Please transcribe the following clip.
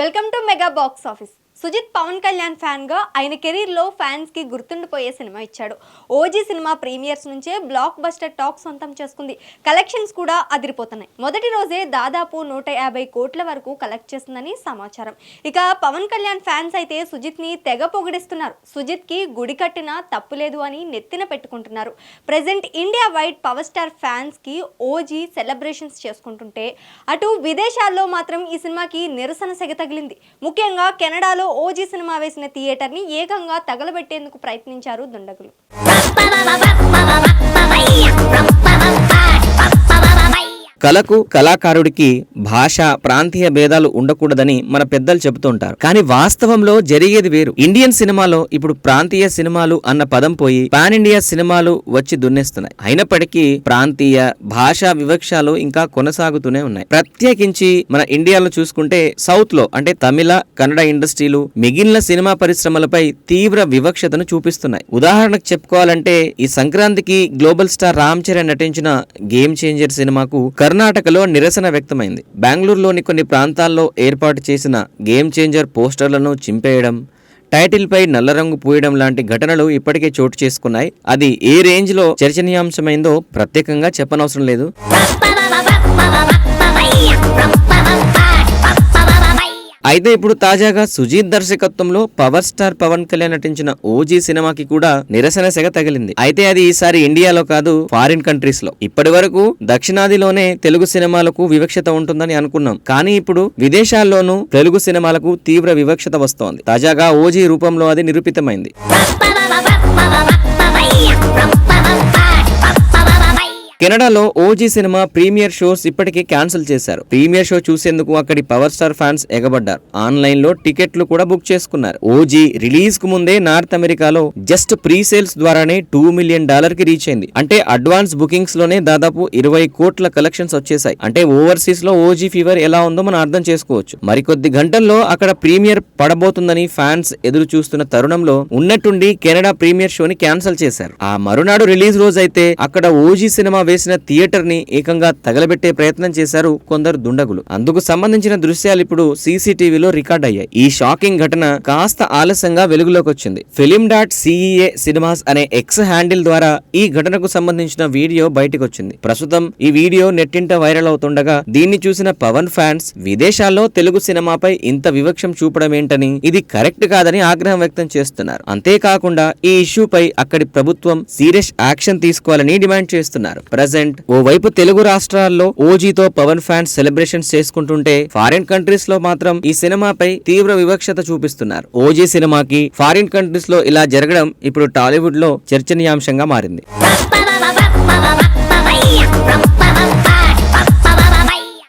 welcome to mega box office Sujith Pawan Kalyan ఫ్యాన్గా ఆయన కెరీర్లో ఫ్యాన్స్కి గుర్తుండిపోయే సినిమా ఇచ్చాడు. ఓజీ సినిమా ప్రీమియర్స్ నుంచే బ్లాక్ బస్టర్ టాక్ సొంతం చేసుకుంది. కలెక్షన్స్ కూడా అదిరిపోతున్నాయి. మొదటి రోజే దాదాపు నూట యాభై కోట్ల వరకు కలెక్ట్ చేసిందని సమాచారం. ఇక పవన్ కళ్యాణ్ ఫ్యాన్స్ అయితే సుజిత్ని తెగ పొగిడిస్తున్నారు. సుజిత్కి గుడి కట్టినా తప్పులేదు అని నెత్తిన పెట్టుకుంటున్నారు. Present India wide power star ఫ్యాన్స్కి ఓజీ సెలబ్రేషన్స్ చేసుకుంటుంటే అటు విదేశాల్లో మాత్రం ఈ సినిమాకి నిరసన సెగ తగిలింది. ముఖ్యంగా కెనడాలో ఓజీ సినిమా వేసిన థియేటర్ని ఏకంగా తగలబెట్టేందుకు ప్రయత్నించారు దుండగులు. కళకు కళాకారుడికి భాష ప్రాంతీయ భేదాలు ఉండకూడదని మన పెద్దలు చెబుతుంటారు కానీ వాస్తవంలో జరిగేది వేరు. ఇండియన్ సినిమాలో ఇప్పుడు ప్రాంతీయ సినిమాలు అన్న పదం పోయి పాన్ ఇండియా సినిమాలు వచ్చి దున్నేస్తున్నాయి. అయినప్పటికీ ప్రాంతీయ భాషా వివక్షాలు ఇంకా కొనసాగుతూనే ఉన్నాయి. ప్రత్యేకించి మన ఇండియాలో చూసుకుంటే సౌత్లో అంటే తమిళ కన్నడ ఇండస్ట్రీలు మిగిలిన సినిమా పరిశ్రమలపై తీవ్ర వివక్షతను చూపిస్తున్నాయి. ఉదాహరణకు చెప్పుకోవాలంటే ఈ సంక్రాంతికి గ్లోబల్ స్టార్ రామ్ చరణ్ నటించిన గేమ్ చేంజర్ సినిమాకు కర్ణాటకలో నిరసన వ్యక్తమైంది. బెంగళూరులోని కొన్ని ప్రాంతాల్లో ఏర్పాటు చేసిన గేమ్ చేంజర్ పోస్టర్లను చింపేయడం టైటిల్పై నల్లరంగు నల్ల రంగు పూయడం లాంటి ఘటనలు ఇప్పటికే చోటు చేసుకున్నాయి. అది ఏ రేంజ్లో చర్చనీయాంశమైందో ప్రత్యేకంగా చెప్పనవసరం లేదు. అయితే ఇప్పుడు తాజాగా సుజీత్ దర్శకత్వంలో పవర్ స్టార్ పవన్ కళ్యాణ్ నటించిన ఓజీ సినిమాకి కూడా నిరసన సెగ తగిలింది. అయితే అది ఈసారి ఇండియాలో కాదు ఫారిన్ కంట్రీస్లో ఇప్పటి వరకు దక్షిణాదిలోనే తెలుగు సినిమాలకు వివక్షత ఉంటుందని అనుకున్నాం. కానీ ఇప్పుడు విదేశాల్లోనూ తెలుగు సినిమాలకు తీవ్ర వివక్షత వస్తోంది. తాజాగా ఓజీ రూపంలో అది నిరూపితమైంది. కెనడాలో O G cinema premiere shows ఇప్పటికే క్యాన్సిల్ చేశారు. ప్రీమియర్ షో చూసేందుకు అక్కడి పవర్ స్టార్ ఫ్యాన్స్ ఎగబడ్డారు. ఆన్లైన్లో టికెట్లు కూడా బుక్ చేసుకున్నారు. ఓజీ రిలీజ్కు ముందే నార్త్ అమెరికాలో జస్ట్ ప్రీ సేల్స్ ద్వారానే టూ మిలియన్ డాలర్కి రీచ్ అయింది. అంటే అడ్వాన్స్ బుకింగ్స్లోనే దాదాపు ఇరవై కోట్ల కలెక్షన్స్ వచ్చేసాయి అంటే ఓవర్సీస్లో ఓజీ ఫీవర్ ఎలా ఉందో మనం అర్థం చేసుకోవచ్చు. మరికొద్ది గంటల్లో అక్కడ ప్రీమియర్ పడబోతుందని ఫ్యాన్స్ ఎదురు చూస్తున్న తరుణంలో ఉన్నట్టుండి కెనడా ప్రీమియర్ షోని క్యాన్సిల్ చేశారు. ఆ మరునాడు రిలీజ్ రోజు అయితే అక్కడ ఓజీ సినిమా వేసిన థియేటర్ని ఏకంగా తగలబెట్టే ప్రయత్నం చేశారు కొందరు దుండగులు. అందుకు సంబంధించిన దృశ్యాలు ఇప్పుడు సీసీటీవీలో రికార్డ్ అయ్యాయి. ఈ షాకింగ్ ఘటన కాస్త ఆలస్యంగా వెలుగులోకి వచ్చింది film dot C E A cinemas అనే ఎక్స్ హ్యాండిల్ ద్వారా ఈ ఘటనకు సంబంధించిన వీడియో బయటకు వచ్చింది ప్రస్తుతం ఈ వీడియో నెట్టింట వైరల్ అవుతుండగా దీన్ని చూసిన పవన్ ఫ్యాన్స్ విదేశాల్లో తెలుగు సినిమాపై ఇంత వివక్షం చూపడం ఏంటని ఇది కరెక్ట్ కాదని ఆగ్రహం వ్యక్తం చేస్తున్నారు. అంతేకాకుండా ఈ ఇష్యూపై అక్కడి ప్రభుత్వం సీరియస్ యాక్షన్ తీసుకోవాలని డిమాండ్ చేస్తున్నారు. ప్రజెంట్ ఓవైపు తెలుగు రాష్ట్రాల్లో ఓజీతో పవన్ ఫ్యాన్స్ సెలబ్రేషన్స్ చేసుకుంటుంటే ఫారిన్ కంట్రీస్లో మాత్రం ఈ సినిమాపై తీవ్ర వివక్షత చూపిస్తున్నారు. ఓజీ సినిమాకి ఫారిన్ కంట్రీస్లో ఇలా జరగడం ఇప్పుడు టాలీవుడ్లో చర్చనీయాంశంగా మారింది.